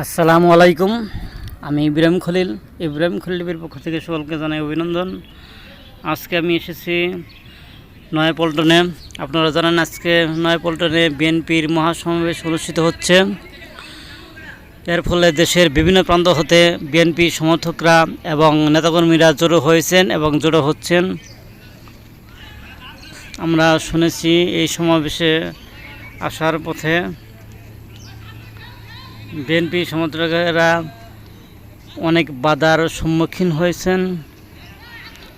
আসসালামু আলাইকুম। আমি ইব্রাহিম খলিল। ইব্রাহিম খলিলের পক্ষ থেকে সকলকে জানাই অভিনন্দন। আজকে আমি এসেছি নয়াপল্টনে। আপনারা জানেন আজকে নয়াপল্টনে বিএনপির মহাসমাবেশ অনুষ্ঠিত হচ্ছে। এর ফলে দেশের বিভিন্ন প্রান্ত হতে বিএনপি সমর্থকরা এবং নেতাকর্মীরা জড়ো হয়েছেন এবং জড়ো হচ্ছেন। আমরা শুনেছি এই সমাবেশে আসার পথে বিএনপি সমর্থকেরা অনেক বাধার সম্মুখীন হয়েছেন।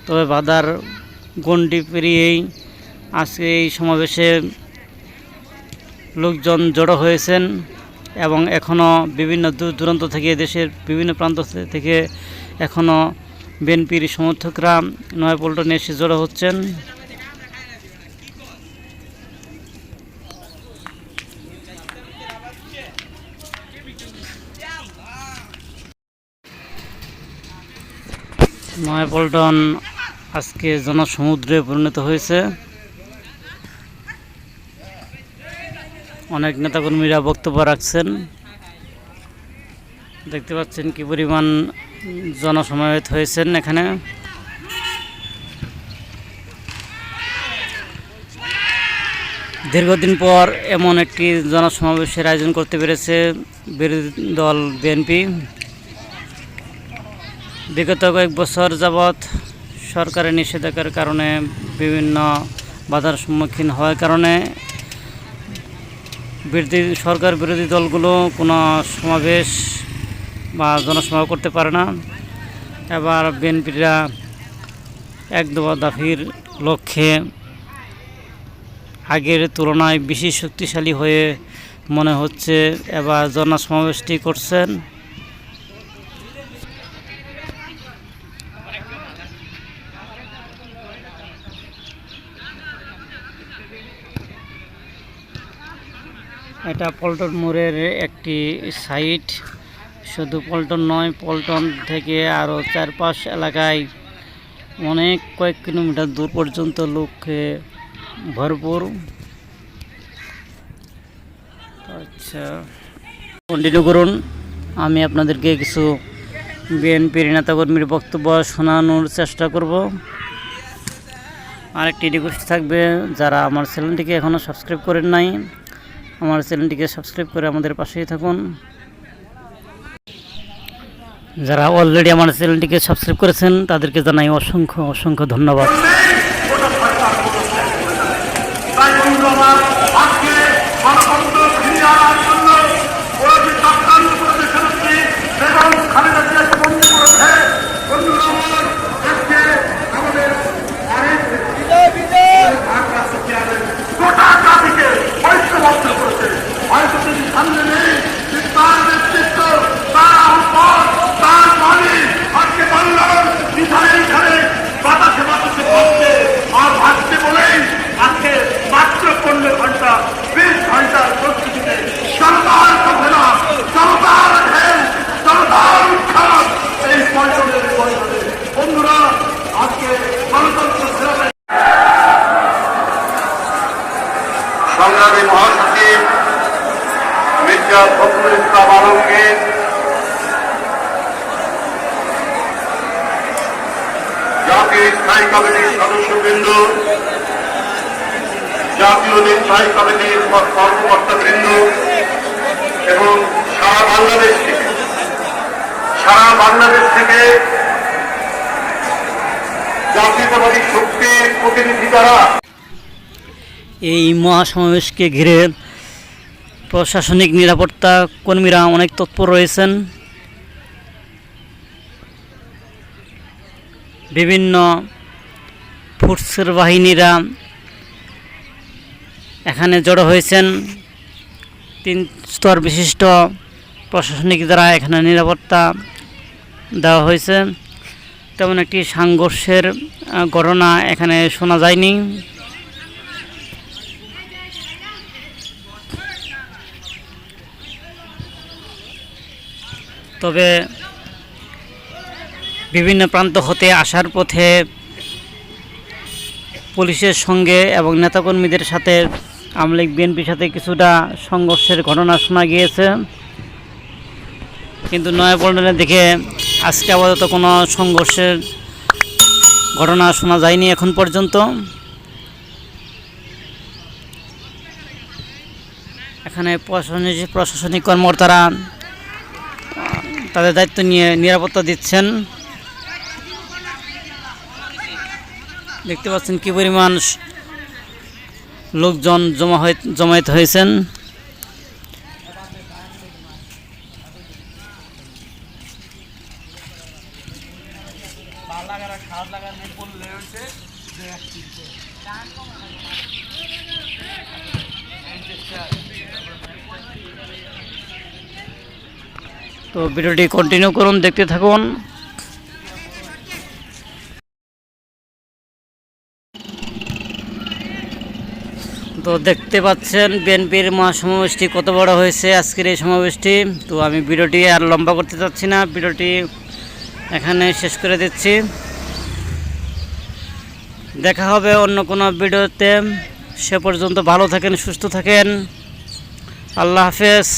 তবে বাধার গণ্ডি পেরিয়েই আজকে এই সমাবেশে লোকজন জড়ো হয়েছেন এবং এখনও বিভিন্ন দূর দূরান্ত থেকে দেশের বিভিন্ন প্রান্ত থেকে এখনও বিএনপির সমর্থকরা নয়াপল্টনে এসে জড়ো হচ্ছেন। নয়াপল্টন আজকে জনসমুদ্রে পরিণত হয়েছে। অনেক নেতাকর্মীরা বক্তব্য রাখছেন। দেখতে পাচ্ছেন কি পরিমাণ জনসমাবেত হয়েছেন এখানে। দীর্ঘদিন পর এমন একটি জনসমাবেশের আয়োজন করতে পেরেছে বিরোধী দল বিএনপি। বিগত কয়েক বছর যাবৎ সরকারের নিষেধাজ্ঞার কারণে বিভিন্ন বাধার সম্মুখীন হওয়ার কারণে বিরোধী সরকার বিরোধী দলগুলো কোনো সমাবেশ বা জনসভা করতে পারে না। এবার বিএনপিরা এক দফা দাফির লক্ষ্যে আগের তুলনায় বেশি শক্তিশালী হয়ে মনে হচ্ছে এবার জনসমাবেশটি করছেন। এটা পল্টন মোড়ের একটি সাইট। শুধু পল্টন নয়, পল্টন থেকে আরও চারপাশ এলাকায় অনেক কয়েক কিলোমিটার দূর পর্যন্ত লোকে ভরপুর। আচ্ছা কন্টিনিউ করুন। আমি আপনাদেরকে কিছু বিএনপির নেতাকর্মীর বক্তব্য শোনানোর চেষ্টা করব। আরেকটি রিকোয়েস্ট থাকবে, যারা আমার চ্যানেলটিকে এখনও সাবস্ক্রাইব করেন নাই আমার চ্যানেলটিকে সাবস্ক্রাইব করে আমাদের পাশেই থাকুন। যারা অলরেডি আমার চ্যানেলটিকে সাবস্ক্রাইব করেছেন, তাদেরকে জানাই অসংখ্য অসংখ্য ধন্যবাদ। আজকে মির্জা ফখরুল ইসলাম আলমগীর জাতীয় স্থায়ী কমিটির সদস্যবৃন্দ, জাতীয় নির্বাহী কমিটির কর্মকর্তাবৃন্দ এবং সারা বাংলাদেশ থেকে সারা বাংলাদেশ থেকে জাতীয়তাবাদী শক্তির প্রতিনিধি দ্বারা এই মহাসমাবেশকে ঘিরে প্রশাসনিক নিরাপত্তা কর্মীরা অনেক তৎপর রয়েছেন। বিভিন্ন ফুটসের বাহিনীরা এখানে জড়ো হয়েছেন। তিন স্তর বিশিষ্ট প্রশাসনিক দ্বারা এখানে নিরাপত্তা দেওয়া হয়েছে। তেমন একটি সংঘর্ষের ঘটনা এখানে শোনা যায়নি। তবে বিভিন্ন প্রান্ত হতে আসার পথে পুলিশের সঙ্গে এবং নেতাকর্মীদের সাথে আওয়ামী লীগ বিএনপির সাথে কিছুটা সংঘর্ষের ঘটনা শোনা গিয়েছে। কিন্তু নয়াপল্টনে দেখে আজকে আপাতত কোনো সংঘর্ষের ঘটনা শোনা যায়নি এখন পর্যন্ত। এখানে প্রশাসনিক প্রশাসনিক কর্মকর্তারা তাদের দায়িত্ব নিয়ে নিরাপত্তা দিচ্ছেন। দেখতে পাচ্ছেন কি পরিমাণ লোকজন জমা হয়ে জমায়েত হয়েছেন। তো ভিডিওটি কন্টিনিউ করুন, দেখতে থাকুন। তো দেখতে পাচ্ছেন বিএনপির মহাসমাবেশটি কত বড় হয়েছে আজকের এই সমাবেশটি। তো আমি ভিডিওটি আর লম্বা করতে চাচ্ছি না, ভিডিওটি এখানে শেষ করে দিচ্ছি। দেখা হবে অন্য কোনো ভিডিওতে। সে পর্যন্ত ভালো থাকেন, সুস্থ থাকেন। আল্লাহ হাফেজ।